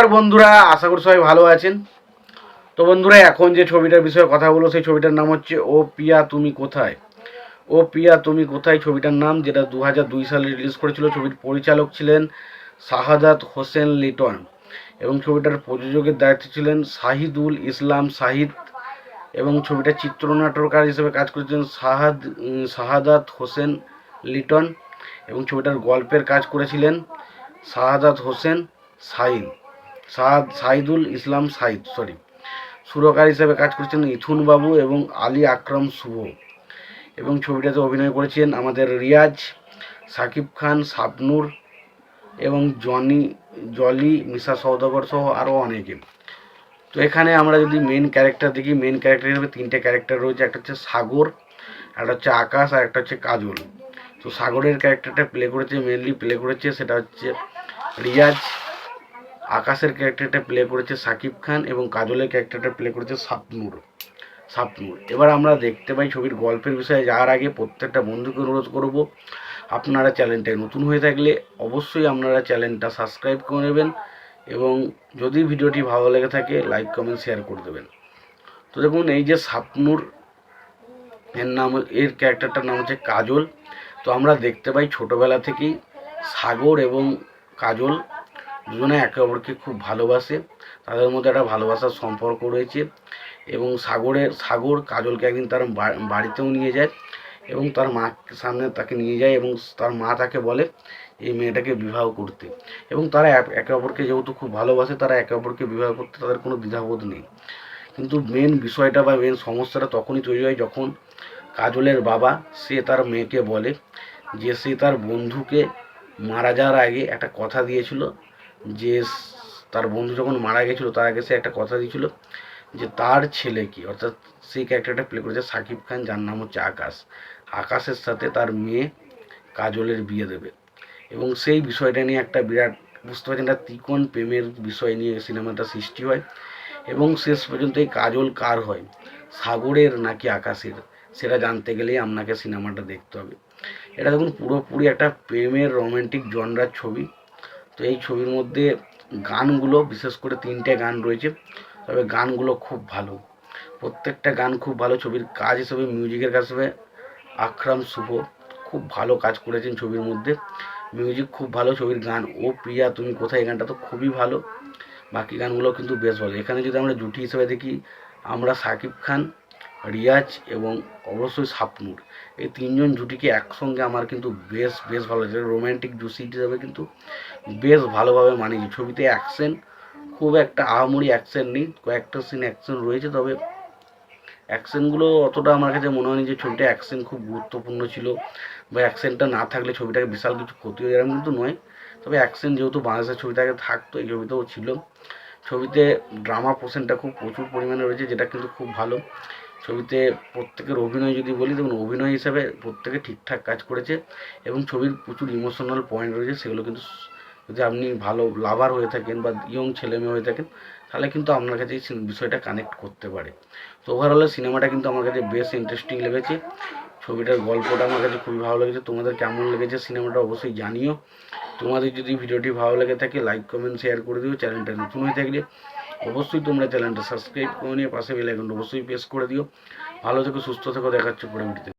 নমস্কার বন্ধুরা, আশা করি সবাই ভালো আছেন। তো বন্ধুরা, এখন যে ছবিটার বিষয়ে কথা বলব, সেই ছবিটার নাম হচ্ছে ও পিয়া তুমি কোথায়? ও পিয়া তুমি কোথায়? ছবিটার নাম, যেটা দু দুই সালে রিলিজ করেছিল, ছবির পরিচালক ছিলেন শাহাদাত হোসেন লিটন এবং ছবিটার প্রযোজকের দায়িত্বে ছিলেন শাহিদুল ইসলাম শাহিদ এবং ছবিটার চিত্রনাট্যকার হিসেবে কাজ করেছিলেন শাহাদ শাহাদাত হোসেন লিটন এবং ছবিটার গল্পের কাজ করেছিলেন শাহাদাত হোসেন সাইদ সাদ, সাইদুল ইসলাম সাইদ সরি সুরকার হিসেবে কাজ করেছেন ইথুন বাবু এবং আলী আকরম শুভ। এবং ছবিটাতে অভিনয় করেছেন আমাদের রিয়াজ, সাকিব খান, শাবনুর এবং জনি, জলি, মিশা সৌদাগর সহ আরও অনেকে। তো এখানে আমরা যদি মেন ক্যারেক্টার দেখি মেন ক্যারেক্টার হিসেবে তিনটে ক্যারেক্টার রয়েছে। একটা হচ্ছে সাগর একটা হচ্ছে আকাশ, আর একটা হচ্ছে কাজল। তো সাগরের ক্যারেক্টারটা প্লে করেছে মেনলি প্লে করেছে, সেটা হচ্ছে রিয়াজ। আকাশের ক্যারেক্টারটা প্লে করেছে সাকিব খান এবং কাজলের ক্যারেক্টারটা প্লে করেছে সাপনুর সাপনুর এবার আমরা দেখতে পাই ছবির গল্পের বিষয়ে। যাওয়ার আগে প্রত্যেকটা বন্ধুকে অনুরোধ করব, আপনারা চ্যানেলটায় নতুন হয়ে থাকলে অবশ্যই আপনারা চ্যানেলটা সাবস্ক্রাইব করে নেবেন এবং যদি ভিডিওটি ভালো লেগে থাকে লাইক কমেন্ট শেয়ার করে দেবেন। তো দেখুন, এই যে সাপনুর এর নাম, এর ক্যারেক্টারটার নাম হচ্ছে কাজল। তো আমরা দেখতে পাই ছোটোবেলা থেকেই সাগর এবং কাজল দুজনে একে অপরকে খুব ভালোবাসে। তাদের মধ্যে একটা ভালোবাসার সম্পর্ক রয়েছে এবং সাগরের, সাগর কাজলকে একদিন তার বাড়িতেও নিয়ে যায় এবং তার মা সামনে তাকে নিয়ে যায় এবং তার মা তাকে বলে এই মেয়েটাকে বিবাহ করতে। এবং তারা একে অপরকে যেহেতু খুব ভালোবাসে, তারা একে অপরকে বিবাহ করতে তাদের কোনো দ্বিধাবোধ নেই। কিন্তু মেন বিষয়টা বা মেন সমস্যাটা তখনই তৈরি হয় যখন কাজলের বাবা সে তার মেয়েকে বলে যে সে তার বন্ধুকে মারা যাওয়ার আগে একটা কথা দিয়েছিল যে তার বন্ধু যখন মারা গেছিল, তার আগে সে একটা কথা দিয়েছিল যে, তার ছেলে ছেলেকে অর্থাৎ সেই ক্যারেক্টারটা প্লে করেছে সাকিব খান, যার নাম হচ্ছে আকাশ। আকাশের সাথে তার মেয়ে কাজলের বিয়ে দেবে। এবং সেই বিষয়টা নিয়ে একটা বিরাট, বুঝতে পারছেন একটা ত্রিকোণ প্রেমের বিষয় নিয়ে সিনেমাটা সৃষ্টি হয় এবং শেষ পর্যন্ত এই কাজল কার হয়? সাগরের নাকি আকাশের? সেটা জানতে গেলেই আপনাকে সিনেমাটা দেখতে হবে। এটা দেখুন, পুরোপুরি একটা প্রেমের রোমান্টিক জনরার ছবি। তো এই ছবির মধ্যে গানগুলো, বিশেষ করে তিনটে গান রয়েছে। তবে গানগুলো খুব ভালো। প্রত্যেকটা গান খুব ভালো। ছবির কাজ হিসেবে মিউজিকের কাজ হিসেবে আকরাম শুভ খুব ভালো কাজ করেছেন ছবির মধ্যে। মিউজিক খুব ভালো, ছবির গান। ও প্রিয়া, তুমি কোথায়? গানটা তো খুবই ভালো। বাকি গানগুলো কিন্তু বেশ ভালো। এখানে যদি আমরা জুটি হিসেবে দেখি, আমরা সাকিব খান রিয়াজ এবং অবশ্যই সাপনুর এই তিনজন জুটিকে একসঙ্গে আমার কিন্তু বেশ বেশ ভালো লাগছে। রোম্যান্টিক জুসি হিসাবে কিন্তু বেশ ভালোভাবে মানিয়েছে। ছবিতে অ্যাকশন, খুব একটা আহামরি অ্যাকশন নেই, কয়েকটা সিন অ্যাকশন রয়েছে, তবে অ্যাকশনগুলো অতটা আমার কাছে মনে হয়নি যে ছবিটা অ্যাকশন খুব গুরুত্বপূর্ণ ছিল বা অ্যাকশনটা না থাকলে ছবিটাকে বিশাল কিছু ক্ষতি হয়ে এরকম কিন্তু নয়। তবে অ্যাকশন যেহেতু বাংলাদেশের ছবিটাকে থাকতো এই ছবিতেও ছিল। ছবিতে ড্রামা পোর্শনটা খুব প্রচুর পরিমাণে রয়েছে, যেটা কিন্তু খুব ভালো। ছবিতে প্রত্যেকের অভিনয় যদি বলি, দেখুন, অভিনয় হিসাবে প্রত্যেকে ঠিকঠাক কাজ করেছে এবং ছবির প্রচুর ইমোশনাল পয়েন্ট রয়েছে, সেগুলো কিন্তু যদি আপনি ভালো লাভার হয়ে থাকেন বা ইয়ং ছেলে মেয়ে হয়ে থাকেন, তাহলে কিন্তু আপনার কাছে এই বিষয়টা কানেক্ট করতে পারে। তো ওভারঅল সিনেমাটা কিন্তু আমার কাছে বেশ ইন্টারেস্টিং লেগেছে। ছবিটার গল্পটা আমার কাছে খুবই ভালো লেগেছে। তোমাদের কেমন লেগেছে সিনেমাটা অবশ্যই জানিও। তোমাদের যদি ভিডিওটি ভালো লেগে থাকে লাইক কমেন্ট শেয়ার করে দিও। চ্যানেলটা নতুন হয়ে থাকলে অবশ্যই তোমরা চ্যানেলটা সাবস্ক্রাইব করে নিয়ে পাশে বেল আইকনটা অবশ্যই প্রেস করে দিও। ভালো থেকো, সুস্থ থেকো, দেখাচ্ছে পরে ভিডিওতে।